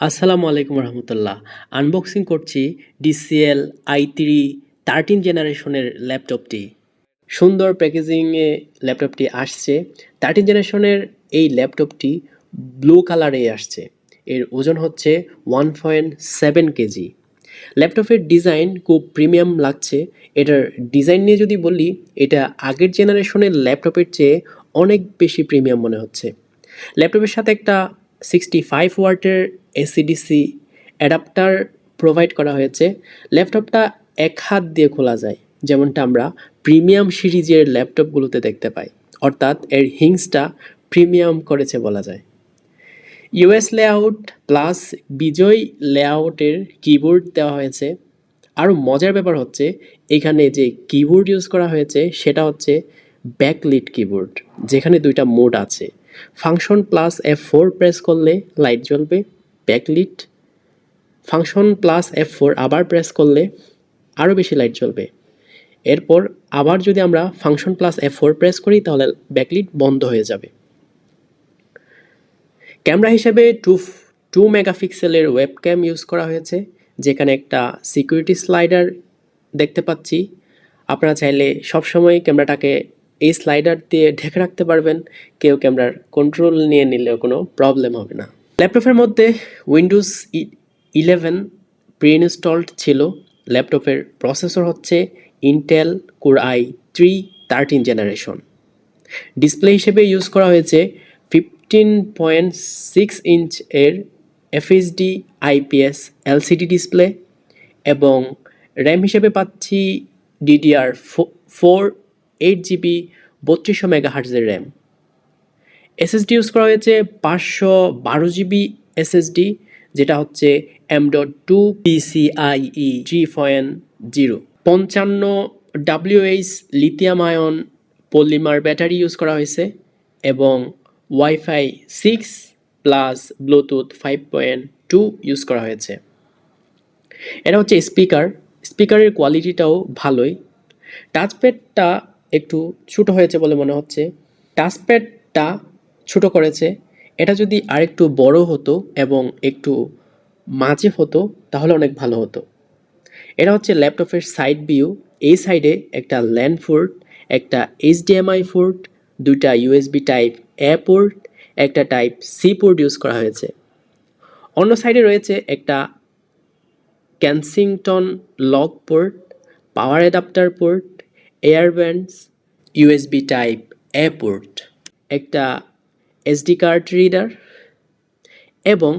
আসসালামু আলাইকুম রহমতুল্লাহ। আনবক্সিং করছি ডিসিএল আই থ্রি থার্টিন জেনারেশনের ল্যাপটপটি। সুন্দর প্যাকেজিংয়ে ল্যাপটপটি আসছে। থার্টিন জেনারেশনের এই ল্যাপটপটি ব্লু কালারে আসছে। এর ওজন হচ্ছে ওয়ান পয়েন্ট সেভেন কেজি। ল্যাপটপের ডিজাইন খুব প্রিমিয়াম লাগছে। এটার ডিজাইন নিয়ে যদি বলি, এটা আগের জেনারেশনের ল্যাপটপের চেয়ে অনেক বেশি প্রিমিয়াম মনে হচ্ছে। ল্যাপটপের সাথে একটা সিক্সটি ফাইভ ওয়াটের এসিডিসি অ্যাডাপ্টার প্রোভাইড করা হয়েছে। ল্যাপটপটা এক হাত দিয়ে খোলা যায়, যেমনটা আমরা প্রিমিয়াম সিরিজের ল্যাপটপগুলোতে দেখতে পাই। অর্থাৎ এর হিংসটা প্রিমিয়াম করেছে বলা যায়। ইউএস লেআউট প্লাস বিজয় লেআউটের কিবোর্ড দেওয়া হয়েছে। আরও মজার ব্যাপার হচ্ছে, এখানে যে কিবোর্ড ইউজ করা হয়েছে, সেটা হচ্ছে ব্যাকলিট কিবোর্ড যেখানে দুইটা মোড আছে। Function plus F four press করলে লাইট জ্বলবে backlit function plus F four আবার প্রেস করলে আরও বেশি লাইট জ্বলবে। এরপর আবার যদি আমরা function plus F four press করি, তাহলে ব্যাকলিট বন্ধ হয়ে যাবে। ক্যামেরা হিসেবে টু টু মেগাপিক্সেলের ওয়েব ক্যাম ইউজ করা হয়েছে, যেখানে একটা সিকিউরিটি স্লাইডার দেখতে পাচ্ছি। আপনারা চাইলে সবসময় ক্যামেরাটাকে এই স্লাইডার দিয়ে ঢেকে রাখতে পারবেন। কেউ ক্যামেরার কন্ট্রোল নিয়ে নিলেও কোনো প্রবলেম হবে না। ল্যাপটপের মধ্যে উইন্ডোজ ইলেভেন প্রি ইনস্টলড ছিল। ল্যাপটপের প্রসেসর হচ্ছে Intel Core I three thirteen generation display হিসেবে ইউজ করা হয়েছে ফিফটিন পয়েন্ট সিক্স ইঞ্চ এর এফএইচডি আইপিএস এলসিডি ডিসপ্লে এবং র্যাম হিসেবে পাচ্ছি ডিডিআর ফোর এইট জিবি বত্রিশশো মেগাহার্টজের র্যাম এসএসডি ইউজ করা হয়েছে পাঁচশো বারো জিবি এসএসডি যেটা হচ্ছে M dot two PCIE three point zero পঞ্চান্ন WH lithium ion polymer battery use করা হয়েছে এবং wifi six plus Bluetooth five point two use করা হয়েছে। এটা হচ্ছে স্পিকার স্পিকারের কোয়ালিটিটাও ভালোই। টাচপ্যাডটা একটু ছোটো হয়েছে বলে মনে হচ্ছে। টাচপ্যাডটা ছোটো করেছে। এটা যদি আরেকটু বড় হতো এবং একটু মাঝে হতো, তাহলে অনেক ভালো হতো। এটা হচ্ছে ল্যাপটপের সাইড ভিউ। এই সাইডে একটা ল্যান্ড ফোর্ট, একটা এইচডিএমআই ফোর্ট, দুইটা ইউএসবি টাইপ এ পোর্ট, একটা টাইপ সি পোর্ট ইউজ করা হয়েছে। অন্য সাইডে রয়েছে একটা Kensington lock port, power adapter port এয়ারব্যান্ডস USB type A port একটা এসডি কার্ড রিডার এবং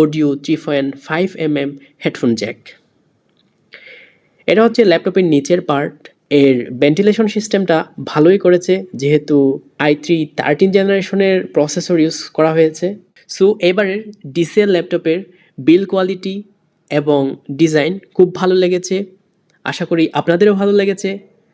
audio three point five M M headphone jack এটা হচ্ছে ল্যাপটপের নিচের পার্ট এর ভেন্টিলেশন সিস্টেমটা ভালোই করেছে, যেহেতু আই থ্রি থার্টিন জেনারেশনের প্রসেসর ইউজ করা হয়েছে। সো এবারের ডিসিএল ল্যাপটপের বিল কোয়ালিটি এবং ডিজাইন খুব ভালো লেগেছে। আশা করি আপনাদেরও ভালো লেগেছে।